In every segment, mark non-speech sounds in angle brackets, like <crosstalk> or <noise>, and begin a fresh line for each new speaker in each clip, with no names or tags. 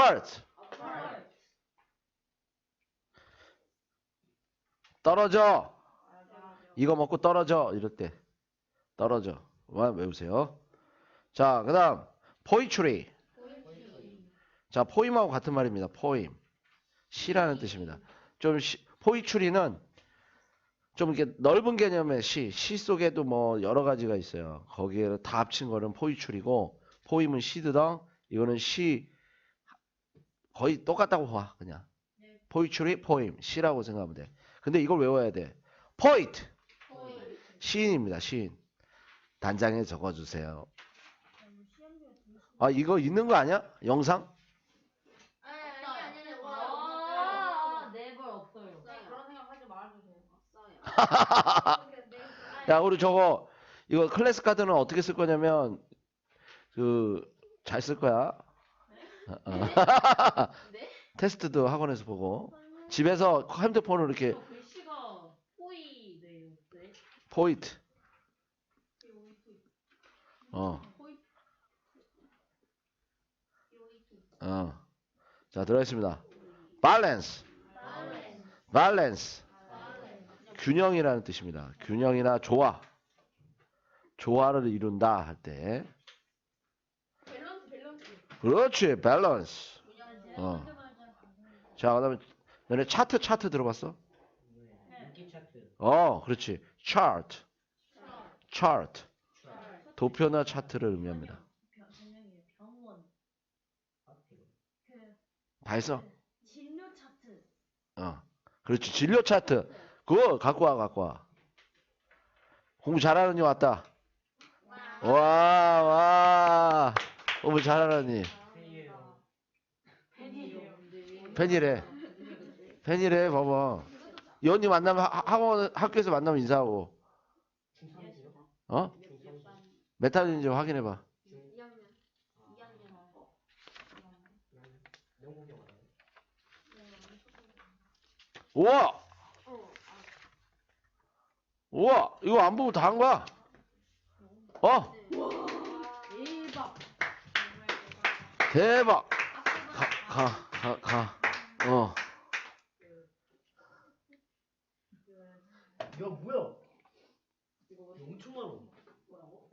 apart. 떨어져. 이거 먹고 떨어져. 이럴 때. 떨어져. 와, 외우세요. 자, 그 다음. poetry. 자, 포임하고 같은 말입니다. 포임. 시라는 뜻입니다. 좀 시, 포이추리는 좀 이렇게 넓은 개념의 시, 시 속에도 뭐 여러 가지가 있어요. 거기에 다 합친 거는 포이추리고, 포임은 시드덩, 이거는 시 거의 똑같다고 봐, 그냥. 포이추리, 포임, 시라고 생각하면 돼. 근데 이걸 외워야 돼. 포이트, 시인입니다, 시인. 단장에 적어주세요. 아, 이거 있는 거 아니야? 영상? 야, 우리 저거 이거 클래스 카드는 어떻게 쓸 거냐면 그 잘 쓸 거야. 어, 어. <laughs>
네?
테스트도 학원에서 보고 집에서 핸드폰으로 이렇게
저 글씨가 포이네요. 네.
포이트. 어. 어. 자, 들어있습니다. 밸런스. 밸런스. 균형이라는 뜻입니다. 균형이나 조화. 조화를 이룬다 할 때. 그렇지. 밸런스. 어. 자, 그 다음에 너네 차트 차트 들어봤어? 어, 그렇지. 차트. 차트. 도표나 차트를 의미합니다. 다 했어?
진료 차트.
어. 그렇지. 진료 차트. 그거 갖고 와, 갖고 와. 공부 잘하는 이 왔다. 와, 와.
팬이에요.
펜이에요.
팬이래. 팬이래, 봐봐. 이 언니 만나면 하- 학원, 학교에서 만나면 인사하고.
중3이요?
어?
중3?
몇 학년인지 확인해봐.
2학년. 2학년.
영국에 와요.
우와!
어.
우와! 이거 안 보고 다 한 거야? 어?
대박!
가, 가, 가, 가. 어.
야 뭐야? 이거 엄청 많아. 뭐라고?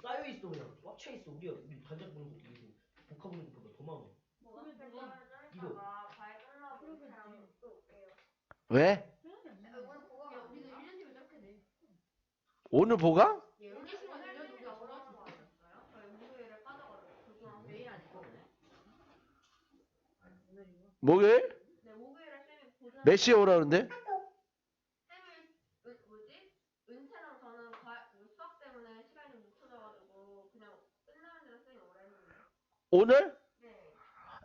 쌓여 있어 그냥 꽉차 있어. 우리가 우리 단장 보는 거 그리고 복화 보는 것보다 더 많아. 이거
왜?
우리도 1년 뒤면 저렇게 돼.
오늘 보강?
예, 여기 시간 내려주기 어려워서 않았어요? 저 연구회를 빠져가지고 매일 아니고.
목요일?
네, 목요일에 쌤이 보자.
몇 시에 오라 그러는데?
쌤이 은, 뭐지? 은채랑 저는 과, 수학 때문에 시간이 좀 늦춰져가지고 그냥 끝나는 대로 쌤이 오라 했는데.
오늘?
네.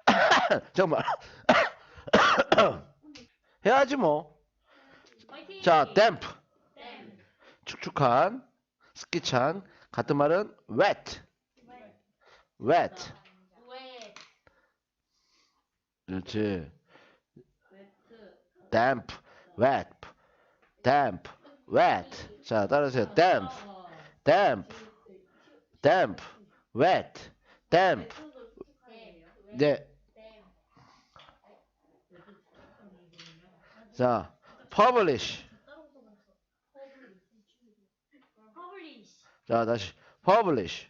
<coughs>
잠깐만. <coughs> 해야지 뭐. 자, 댐프.
댐.
축축한, 스키찬. 같은 말은 wet. wet.
웨.
그렇지. damp, wet, damp, wet. 자, 따라하세요. damp, damp, damp, wet, damp. 네. 자, publish. 자, 다시 publish.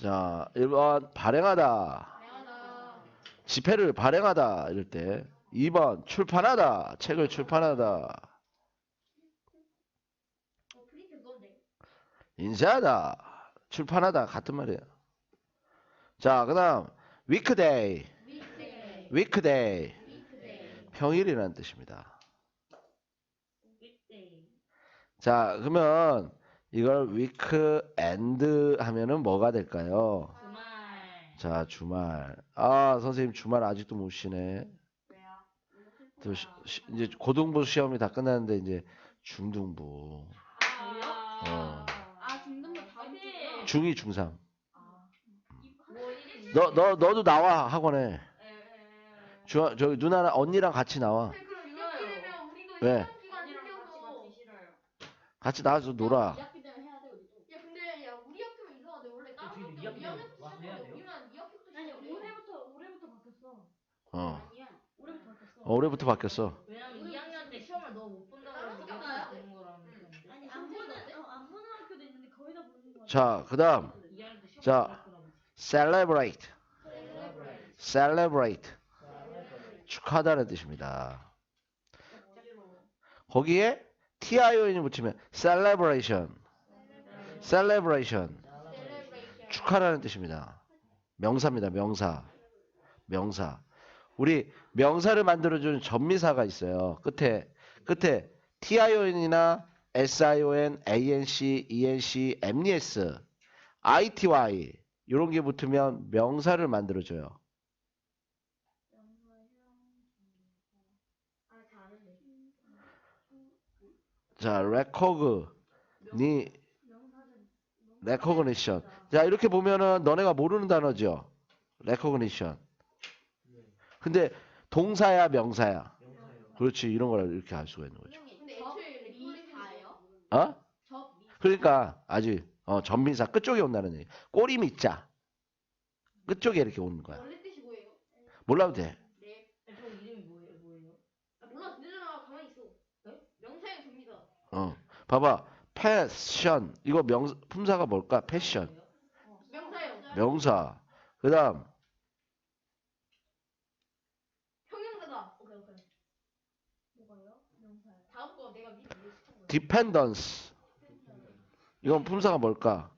자, 1번 발행하다. 집회를 발행하다 이럴 때 2번 출판하다. 책을 출판하다. 인쇄하다. 출판하다 같은 말이에요. 자, 그 다음 weekday.
위크데이. 위크데이.
평일이라는 뜻입니다. 자, 그러면 이걸 weekend 하면은 뭐가 될까요? 자, 주말. 아, 선생님 주말 아직도 못 쉬네.
왜요?
또 시- 시- 이제 고등부 시험이 다 끝났는데 이제 중등부. 어.
아, 중등부 다음 주요?
중2, 중3.
아.
너, 너, 너도 나와, 학원에.
에, 에, 에.
주, 저기 누나랑 언니랑 같이 나와.
그럼 이렇게 우리도
왜? 같이 나와서 놀아. 어.
아니야. 올해부터 바뀌었어.
어, 올해부터 바뀌었어.
왜냐면 2학년 때 시험을 너무 못 본다고 보는 거라는 건데.
아니 안 보는 어, 안 보는 학교도 있는데 거의 다 보는 거 같아.
자, 그다음
2학년 때 시험
자.
못 봤더라고.
celebrate. celebrate. 축하하다는 뜻입니다. 거기에 tion이 붙이면 celebration. celebration. 축하라는 뜻입니다. 명사입니다. 명사. 명사. 우리 명사를 만들어주는 전미사가 있어요. 끝에 끝에 tion이나 sion, anc, enc, mes, ity 이런 게 붙으면 명사를 만들어줘요. 자, recog, 니, recognition. 자, 이렇게 보면은 너네가 모르는 단어죠. recognition. 근데 동사야, 명사야. 그렇지, 이런 걸 이렇게 알 수가 있는 거죠. 어?
접
그러니까 아직 어, 전민사 끝쪽에 온다는 얘기. 꼬리 밑자. 끝쪽에 이렇게 오는 거야. 몰라도 돼.
네. 아. 네?
어. 봐봐. 패션. 이거 명 품사가 뭘까? 패션.
명사요.
명사. 그다음
형용사다. 오케이 오케이.
뭐가요? 명사요.
다음 거 내가 미리 예측한 거야.
Dependence. 이건 품사가 뭘까?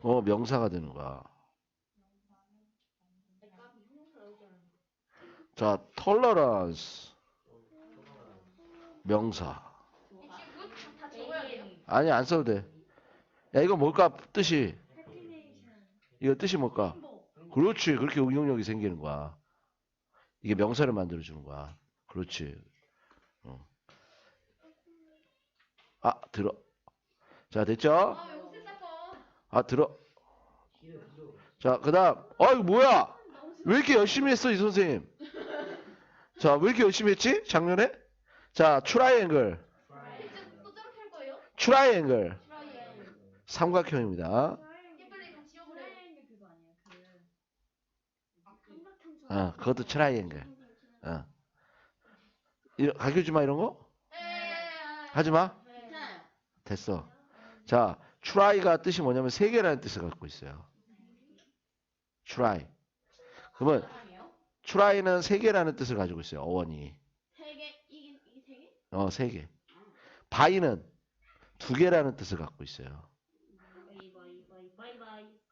어, 명사가 되는 거야. 자, tolerance. 명사. 아니, 안 써도 돼. 야, 이거 뭘까? 뜻이. 이거 뜻이 뭘까? 그렇지. 그렇게 응용력이 생기는 거야. 이게 명사를 만들어 주는 거야. 그렇지. 어. 아, 들어. 자, 됐죠?
아.
아, 들어. 자, 그다음. 어, 이거 뭐야? 왜 이렇게 열심히 했어, 이 선생님? 자, 왜 이렇게 열심히 했지? 작년에? 자, 트라이앵글. 트라이앵글.
트라이앵.
삼각형입니다.
좀 지워버려.
트라이앵글? 그 아.
어, 그것도 트라이앵글. 어. 이거 가르쳐주지 마, 이런 거?
네.
하지 마. 됐어. 자, try가 뜻이 뭐냐면 세 개라는 뜻을 갖고 있어요. try. 그러면 try는 세 개라는 뜻을 가지고 있어요. 어원이.
세 개? 이게 세 개?
어, 세 개. by는 두 개라는 뜻을 갖고 있어요.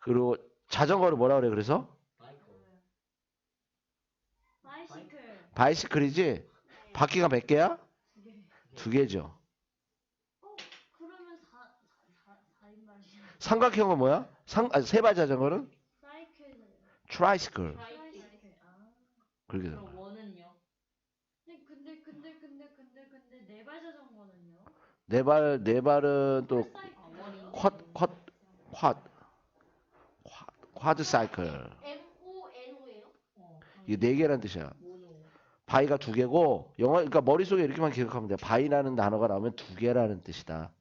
그리고 자전거를 뭐라 그래? 그래서.
바이시클.
바이시클이지. 바퀴가 몇 개야?
두 개.
두 개죠.
어 그러면 사사 사인발이야.
삼각형은 뭐야? 상, 아, 세발 자전거는.
아.
그렇게 되는 거야.
원은요?
근데 근데 근데 근데 근데 근데 네발 자전거는요?
네 발, 네 발은 또
아, 원이.
쿼, 쿼, 쿼, 쿼, 쿼드 사이클.
M O N O예요?
어.
이게 네 개라는 뜻이야. 바이가 두 개고 영어 그러니까 머릿속에 이렇게만 기억하면 돼. 바이라는 단어가 나오면 두 개라는 뜻이다.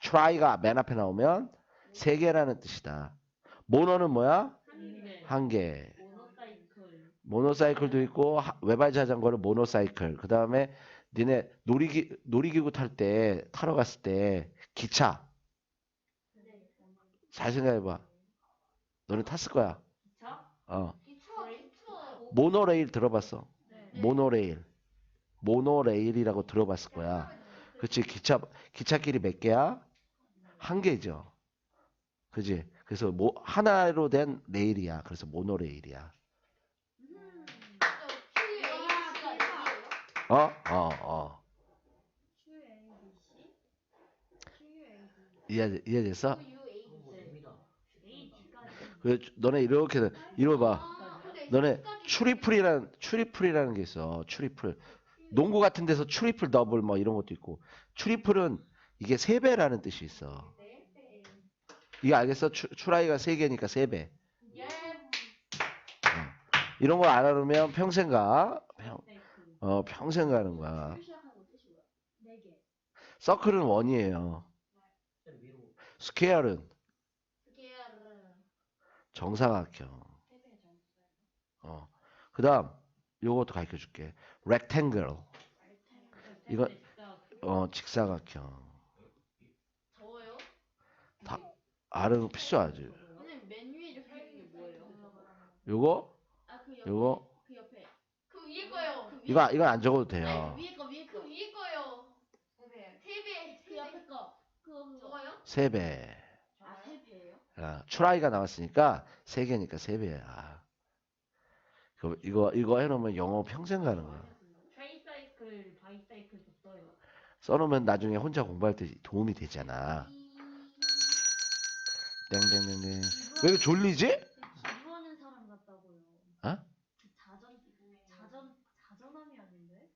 try가 맨 앞에 나오면 세 개라는 뜻이다. 모노는 뭐야?
한개.
한 개.
모노사이클.
모노사이클도 있고 하- 외발 자전거는 모노사이클. 그 다음에 니네 놀이기 놀이기구 탈 때 타러 갔을 때 기차 잘 생각해 봐. 너네 탔을 거야.
자?
어. 모노레일 들어봤어.
네.
모노레일. 모노레일이라고 들어봤을 거야. 그치 기차 기차길이 몇 개야? 한 개죠. 그지? 그래서 뭐 하나로 된 레일이야. 그래서 모노레일이야.
A예요?
어? 어, 어.
QAB.
이해 이해됐어?
그
너네 이렇게 이거 봐. 너네
C까지
추리플이라는 추리플이라는 게 있어. 추리플. 농구 같은 데서 추리플 더블 뭐 이런 것도 있고. 추리플은 이게 세 배라는 뜻이 있어. 이거 알겠어? 추, 추라이가 세 개니까 세 배.
예.
이런 거 알아놓으면 평생 가. 평. 어, 평생 가는 거야. 서클은 원이에요. 스퀘어는 정사각형. 어. 그다음 요것도 가르쳐 줄게. rectangle. 이거 어 직사각형.
저거요?
알은 필수하지.
선생님 맨 위에 이렇게 있는 게 뭐예요?
요거
아 그 옆에
요거
그 옆에
그 위에 거요.
그 위에
이거 이건 안 적어도
아니
돼요.
그 위에 거 위에
그
거
위에 거요. 세 배.
그 옆에 거 그거 그거
저거요?
세 배.
아 세 배예요?
아, 트라이가 나왔으니까 세 개니까 세 배야. 그 이거 이거 해놓으면 영어 평생 가는 거야.
트라이사이클, 바이사이클도 써요.
써놓으면 나중에 혼자 공부할 때 도움이 되잖아. 땡땡땡땡. 왜 이렇게 졸리지?
기부하는 사람 같다고요.
어?
그 자전 자전 자전함이 아닌데?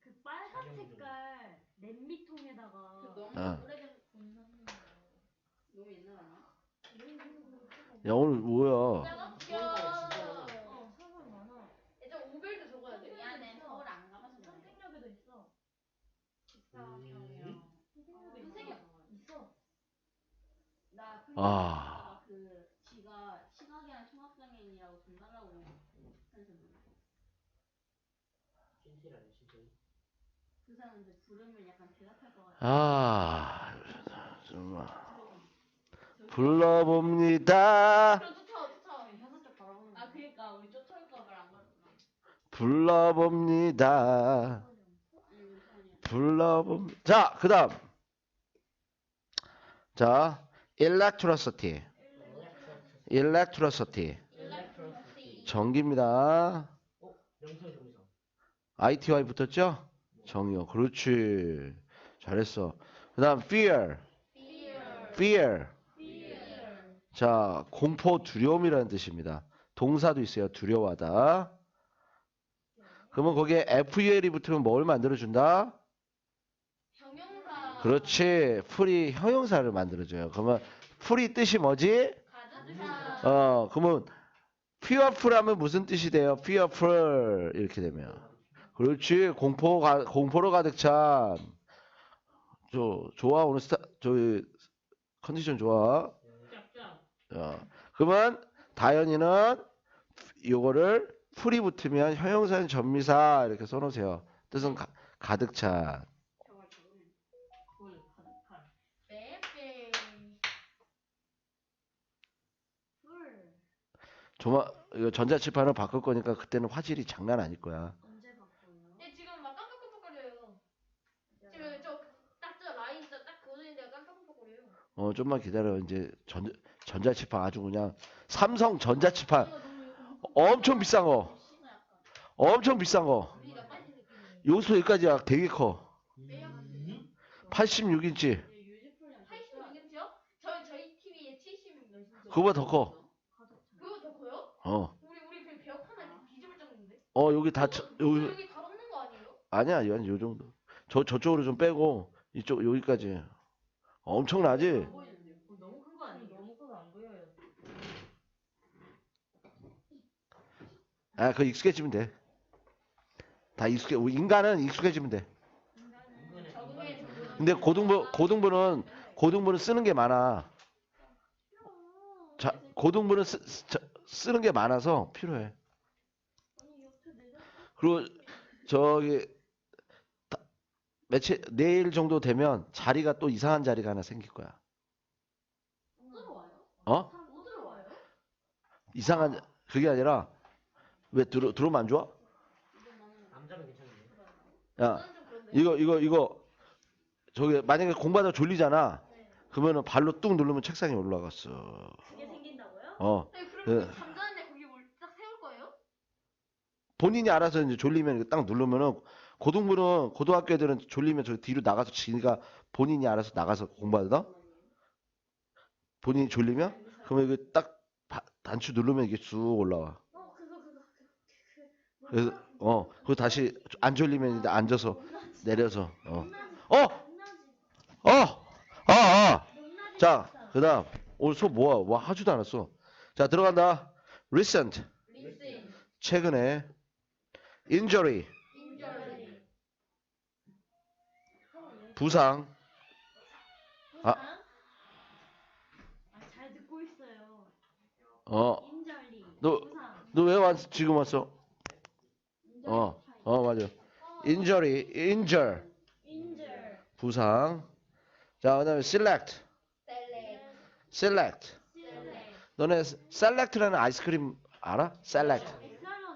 그 빨간 색깔 냄비통에다가
그 너무
어.
오래된
곤나는
너무 옛날 아니야?
야 오늘 뭐야?
짜갑겨.
어 사람 많아.
일단 오벨도 적어야 돼.
미안해 서울 안 가봐서 그래.
선생역에도 있어.
음.
선생역 있어.
나
아.
그 지가 시각이랑 청각장애인이라고
신세라네 신세.
그 사람 이제 부르면 약간 대답할 것 같아.
아 정말 불러봅니다.
아
그러니까 우리 쫓아올까 말안 가르구나.
불러봅니다.
아니 괜찮아요.
불러봅니다. 자 그다음 자 electricity, electricity 전기입니다. ITY 붙었죠? 정의요. 그렇지. 잘했어. 그 다음 fear. fear. 자, 공포, 두려움이라는 뜻입니다. 동사도 있어요. 두려워하다. 그러면 거기에 FEL이 붙으면 뭘 만들어준다? 그렇지. 풀이 형용사를 만들어줘요. 그러면 풀이 뜻이 뭐지? 어, 그러면 fearful 하면 무슨 뜻이 돼요? fearful. 이렇게 되면. 그렇지. 공포, 가, 공포로 가득 찬. 저, 좋아. 오늘 스타, 저기, 컨디션 좋아. 어. 그러면 다현이는 요거를 풀이 붙으면 형용사는 전미사 이렇게 써놓으세요. 뜻은 가, 가득 찬.
저걸 적으면 뭘 가득한.
빼빼.
풀
조마, 이거 전자칠판을 바꿀 거니까 그때는 화질이 장난 아닐 거야.
언제 바꿔요?
근데 지금 막 깜빡깜빡거려요. 지금 저딱저 라인 저딱 그어진 데가 깜빡깜빡거려요.
어, 좀만 기다려. 이제 전, 전자칠판 아주 그냥 삼성 전자칠판 엄청 비싼 거. 엄청 비싼 거. 여기서 여기까지야 되게 커.
빼요?
음?
86인치.
유지풀이랑
86인치요? 저희 저희 TV에 70 몇인치.
그거보다 더 커. 어.
우리 우리 그벽 하나 이렇게 뒤집을 정도인데?
어, 여기 다, 쳐- 여기,
여기 다거 아니에요?
아니야, 한요 정도. 저, 저쪽으로 좀 빼고, 이쪽, 여기까지. 엄청나지?
보이는데요? 너무 큰 거 아니에요?
너무 커서 안 보여요.
아, 익숙해지면 돼. 다 익숙해, 우리 인간은 익숙해지면 돼.
적응해
이거는
적응.
근데 고등부, 고등부는, 고등부는 쓰는 게 많아. 자, 고등부는 쓰, 쓰, 저- 쓰는 게 많아서 필요해. 그리고 저기 다- 며칠 내일 정도 되면 자리가 또 이상한 자리가 하나 생길 거야.
어?
이상한 그게 아니라 왜 들어 들어오면 안 좋아?
괜찮은데.
야. 이거 이거 이거 저기 만약에 공부하다 졸리잖아. 그러면은 발로 뚝 누르면 책상에 올라갔어. 어
아니 그럼
네.
그 잠자는데 거기 뭘딱 세울 거예요?
본인이 알아서 이제 졸리면 딱 누르면은 고등부는 고등학교 애들은 졸리면 저 뒤로 나가서 지가 본인이 알아서 나가서 공부하다. 본인이 졸리면 그러면 이거 딱 바- 단추 누르면 이게 쑥 올라와.
어 그거 그거 그거.
그래서 어 그거 다시 안 졸리면 이제 앉아서 내려서 어 어! 어! 아, 아! 자, 그 다음. 오늘 수업 뭐야? 뭐 하지도 않았어. 자, 들어간다. recent. 최근에. injury.
인절이.
부상. 아.
아 잘 듣고 있어요.
어.
인절리.
너-. 너 왜 왔, 지금 왔어? 어, 어 맞아. injury, injure,
인절.
부상. 자, 그 다음에 select,
셀렉.
select. 너네 select라는 아이스크림 알아? select.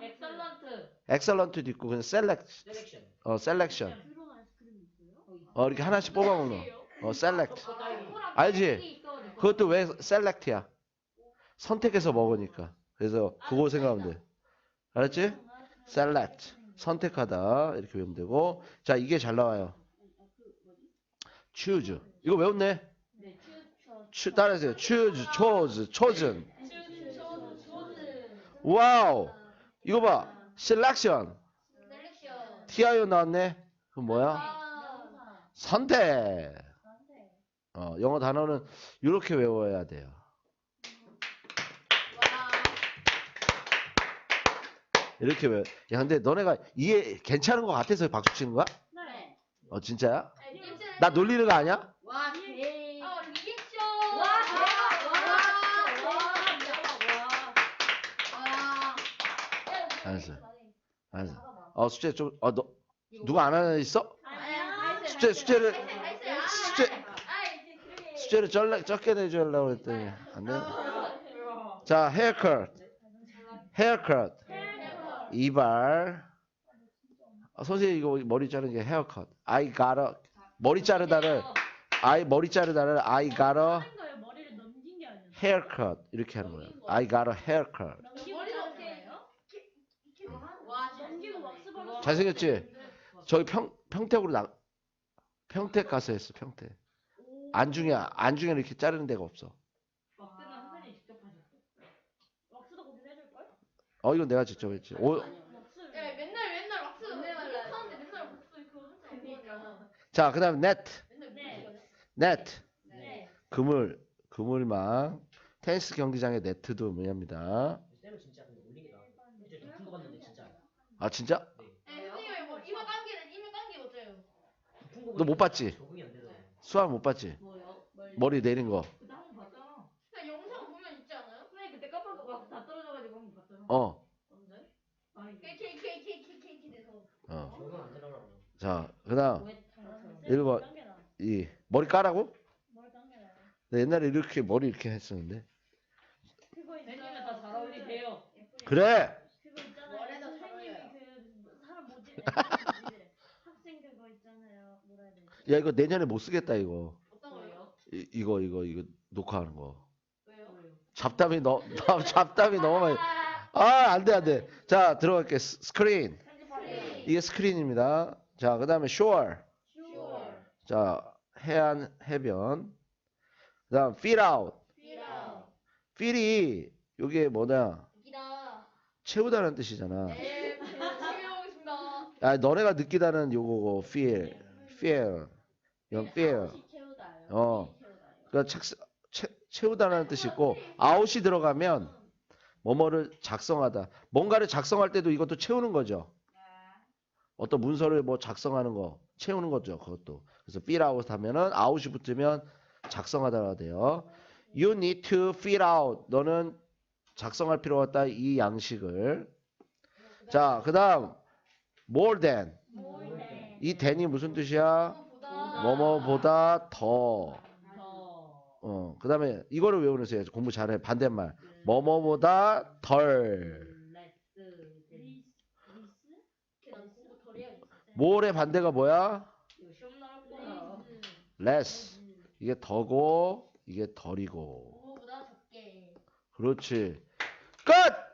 엑셀런.
엑설런트.
excellent도 있고 그냥 select,
셀렉션.
어
아이스크림 있어요?
어 이렇게 하나씩 뽑아 먹는 거. 어 select. 알지? 그것도 왜 select야? 선택해서 먹으니까. 그래서 그거 생각하면 돼. 알았지? select. 선택하다 이렇게 외우면 되고 자 이게 잘 나와요. choose. 이거 외웠네.
네, 추,
추, 따라하세요. choose, chose, chosen. 와우. 이거 봐. selection. TIO 나왔네. 그럼 뭐야?
아.
선택. 어, 영어 단어는 이렇게 외워야 돼요.
와.
이렇게 외워. 야, 근데 너네가 이해 괜찮은 것 같아서 박수 치는 거야?
네.
어, 진짜야?
아니,
나 놀리는 거 아니야?
와, 개.
아, 리액션.
와,
와,
와,
와.
알았어. 알았어. 어, 숙제 좀, 어, 너, 누가 안 하는 애 있어? 숙제, 숙제를,
아,
숙제, 숙제를 쩔, 적게 내주려고 했더니, 안 돼. 자, haircut. haircut. 이발. 아, 선생님 이거 머리 자르는 게 haircut. I gotta. 머리 자르다를, I 머리 자르다를 I
거예요. 게 아니라.
haircut. 이렇게 하는 거야. I gotta haircut.
넘기고
머리가
자르는
어떻게
거예요?
와,
넘기고 왁스 바르.
잘생겼지? 저기 평, 평택으로 나, 평택 가서 했어, 평택. 안중에, 안중에 이렇게 자르는 데가 없어.
어,
이건 내가 직접 했지. 오.
야, 맨날 맨날 왁스 맨날 하는데 맨날 목소리 그거 하잖아.
자, 그 다음에 net,
맨날
네.
목소리가
net.
네.
그물, 그물망. 테니스 경기장의 네트도 의미합니다.
쌤은 진짜 근데 올리기다. 이제 높은 거 봤는데 진짜.
아, 진짜?
네.
네, 선생님이 뭐 이마 감기는 이마 감기 어때요?
높은 거
너 못 봤지?
적응이 안 되잖아.
수학 못 봤지?
뭐요?
머리 내린 거.
그때 한번 봤잖아.
그냥 영상 보면 있지 않아요?
선생님 그때 깜빡 왁스 다 떨어져가지고 한번 봤잖아.
어,
언제? 아니,
KKKKKK 돼서.
어.
적응 안 되더라고.
자, 그 다음,
오해탕처럼.
일번. 이, 머리 까라고?
머리 당겨놔요.
나 옛날에 이렇게 머리 이렇게 했었는데.
그거
선생님은
있어요.
다잘 어울리세요.
그래!
그거 있잖아요.
머리도 잘
선생님이. 그 사람 모집 <laughs> 학생 그거 있잖아요. 뭐라 해 야
이거 내년에 못 쓰겠다, 이거.
어떤 거요?
이, 이거, 이거, 이거, 녹화하는 거.
왜요?
잡담이 너, 너 <laughs> 잡담이 너무 많이. 아, 안 돼, 안 돼. 자, 들어갈게. 스- 스크린. 이게 스크린입니다. 자, 그 다음에 shore.
슈어.
자, 해안, 해변. 그 다음 fill out. fill이, 요게 뭐냐. 채우다는 뜻이잖아.
네, 치료하겠습니다.
아, 너네가 느끼다는 요거고, feel. feel. 이건 feel.
아웃이 채우다요.
어. 그러니까 책, 채, 채우다라는 뜻이 있고, out이 들어가면, 뭐뭐를 작성하다. 뭔가를 작성할 때도 이것도 채우는 거죠. 어떤 문서를 뭐 작성하는 거, 채우는 거죠. 그것도. 그래서 fill out 하면은 out이 붙으면 작성하다가 돼요. You need to fill out. 너는 작성할 필요가 없다. 이 양식을. 자, 그 다음, more than.
네.
이 than이 무슨 뜻이야?
보다.
뭐뭐보다 더.
더.
어, 그 다음에 이거를 외우세요. 공부 잘해. 반대말. 뭐뭐보다 덜. more의 반대가 뭐야? less. 이게 더고, 이게 덜이고. 그렇지. 끝!